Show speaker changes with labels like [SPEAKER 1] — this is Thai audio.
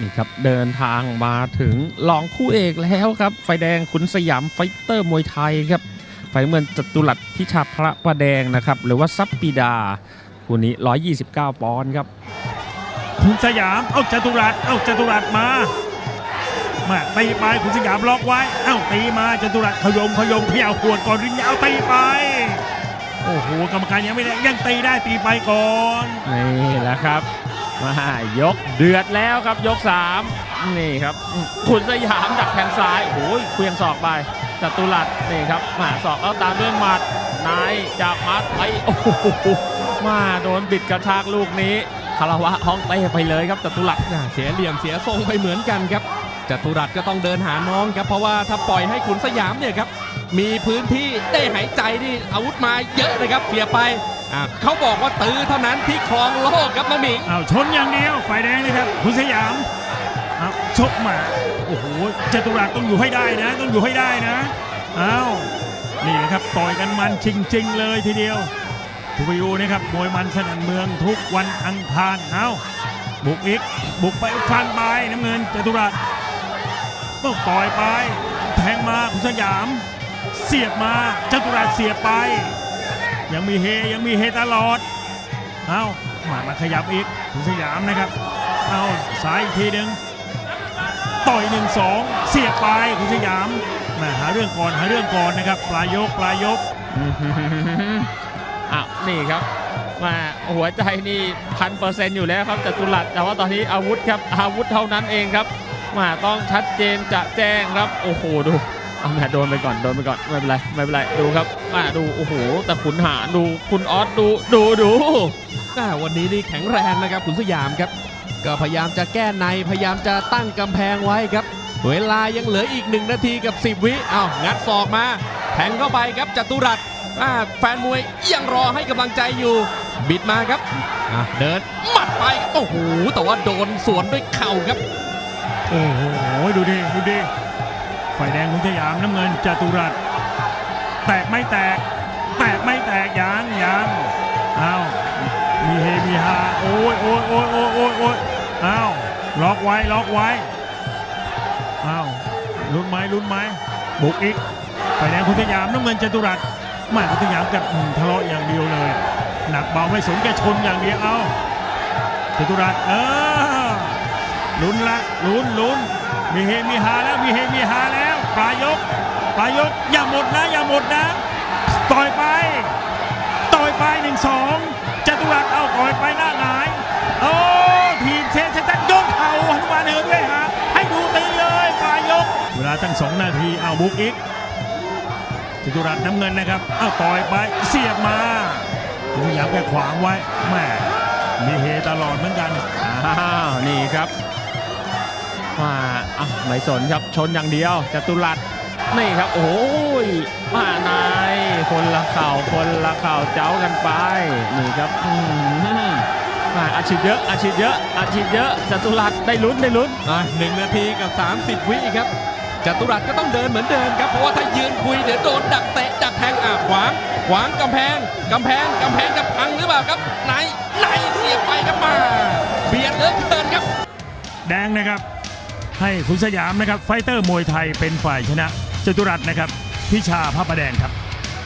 [SPEAKER 1] นี่ครับเดินทางมาถึงรองคู่เอกแล้วครับ ไฟแดงขุนสยามไฟเตอร์มวยไทยครับไฟน้ำเงินจตุรัสพิชาพระประแดงนะครับ หรือว่าซับปีดาคู่นี้ 129 ปอนด์ครับ
[SPEAKER 2] คุณสยามเอาจตุรัสเอาจตุรัสมามาตีไปคุณสยามล็อกไว้เอ้าตีมาจตุรัสขยมขยมเขย่าขวดก่อนริงยาวตีไปโอ้โหกรรมการยังไม่ได้ยังตีได้ตีไปก่อน
[SPEAKER 1] นี่แหละครับ มายกเดือดแล้วครับยก 3 นี่ครับ ขุนสยามดักแทงซ้ายโอ้ยเควียงศอกไปจตุรัสนี่ครับมาศอกแล้วตามด้วยหมัดนายจากมัดไปโอ้โหมาโดนบิดกระชากลูกนี้คารวะห้องเต้ไปเลยครับจตุรัส
[SPEAKER 3] อ่าเสียเหลี่ยมเสียทรงไปเหมือนกันครับจตุรัสก็ต้องเดินหาน้องครับเพราะว่าถ้าปล่อยให้ขุนสยามเนี่ยครับมีพื้นที่ได้หายใจนี่อาวุธมาเยอะนะครับเสียไป เขาบอกว่าตื้อเท่านั้นที่ครองโลกครับน้ำหมิง
[SPEAKER 2] เอาชนอย่างเดียวฝ่ายแดงนะครับคุณสยามเอาชกมาโอ้โหจตุรัสต้องอยู่ให้ได้นะ ต้องอยู่ให้ได้นะเอานี่แหละครับต่อยกันมันจริง ๆ เลยทีเดียวทุกวิวนะครับมวยมันสนั่นเมืองทุกวันอังคารเอาบุกอีกบุกไปฟันไปน้ำเงินจตุรัสต้องต่อยไป แทงมาคุณสยาม เสียบมาจตุรัสเสียบไป ยังมีเฮยังมีเฮตลอด เอามามาขยับอีกคุณสยามนะครับ เอาซ้ายอีกทีหนึ่งต่อยหนึ่งสองเสียบไปคุณสยามมาหาเรื่องก่อนหาเรื่องก่อนนะครับปลายยกปลายยก
[SPEAKER 1] อ้าวนี่ครับมาหัวใจนี่พันเปอร์เซ็นต์อยู่แล้วครับจตุรัสแต่ว่าตอนนี้อาวุธครับอาวุธเท่านั้นเองครับมาต้องชัดเจนจะแจ้งครับ โอ้โหดู เอาแม่โดนไปก่อนโดนไปก่อนไม่เป็นไรไม่เป็นไรดูครับมาดูโอ้โหแต่ขุนหาดูคุณออสดูดูดู
[SPEAKER 3] อ่าวันนี้นี่แข็งแรงนะครับขุนสยามครับ ก็พยายามจะแก้ในพยายามจะตั้งกำแพงไว้ครับ เวลายังเหลืออีก1นาทีกับ 10 วิอ้าวงัดศอกมาแทงเข้าไปครับจตุรัสอ่าแฟนมวยยังรอให้กำลังใจอยู่ บิดมาครับอะเดินหมัดไปโอ้โหแต่ว่าโดนสวนด้วยเข่าครับ
[SPEAKER 2] โอ้โหดูดิดูดิ ฝ่ายแดงคุณสยามน้ำเงินจตุรัสแตกไม่แตก แตกไม่แตกยังยังเอาวมีเฮมีฮาโอ้ยโอ้ยโอ้ยโอ้ยโอ้ยโอ้ยเอาล็อกไว้ล็อกไว้เอาวลุ้นไหมลุ้นไหมบุกอีกฝ่ายแดงคุณสยามน้ำเงินจตุรัสแม่คุณสยามกับทะเลาะอย่างเดียวเลย หนักเบาไม่สนแกชนอย่างเดียวเอาจตุรัสเออลุ้นละลุ้นลุ้น มีเฮมีฮาแล้วมีเฮมีฮาแล้วปลายยกปลายยกอย่าหมดนะ อย่าหมดนะ ต่อยไป ต่อยไปหนึ่งสองจตุรัสเอาต่อยไปหน้าหงายโอ้ทีมเซนเซนตันยกเข่าหนุมานเหินด้วยฮะให้ดูตีเลยปลายยก เวลาตั้งสองนาทีเอาบุกอีกจตุรัสน้ำเงินนะครับเอาต่อยไปเสียบมาพยายามแกขวางไว้แม่มีเฮตลอดเหมือนกัน
[SPEAKER 1] อ้าวนี่ครับ มาอะไม่สนครับชนอย่างเดียวจตุรัสนี่ครับ โอ้ยมานายคนละเข่าคนละเข่าเจ้ากันไปนี่ครับอืมมาอาชีพเยอะอาชีพเยอะอาชีพเยอะจตุรัสได้ลุ้นได้ลุ้น
[SPEAKER 3] อะหนึ่งนาทีกับ 30 วิครับจตุรัสก็ต้องเดินเหมือนเดิมครับเพราะว่าถ้ายืนคุยเดี๋ยวโดนดักเตะดักแทงอะขวาง ขวางกำแพงกำแพงกำแพงจะพังหรือเปล่าครับไหนไหนเสียบไปครับมา เบียดเหลือเกินครับ
[SPEAKER 2] แดงนะครับ ให้คุณสยามนะครับไฟเตอร์มวยไทยเป็นฝ่ายชนะจตุรัสนะครับพิชาพระประแดงครับ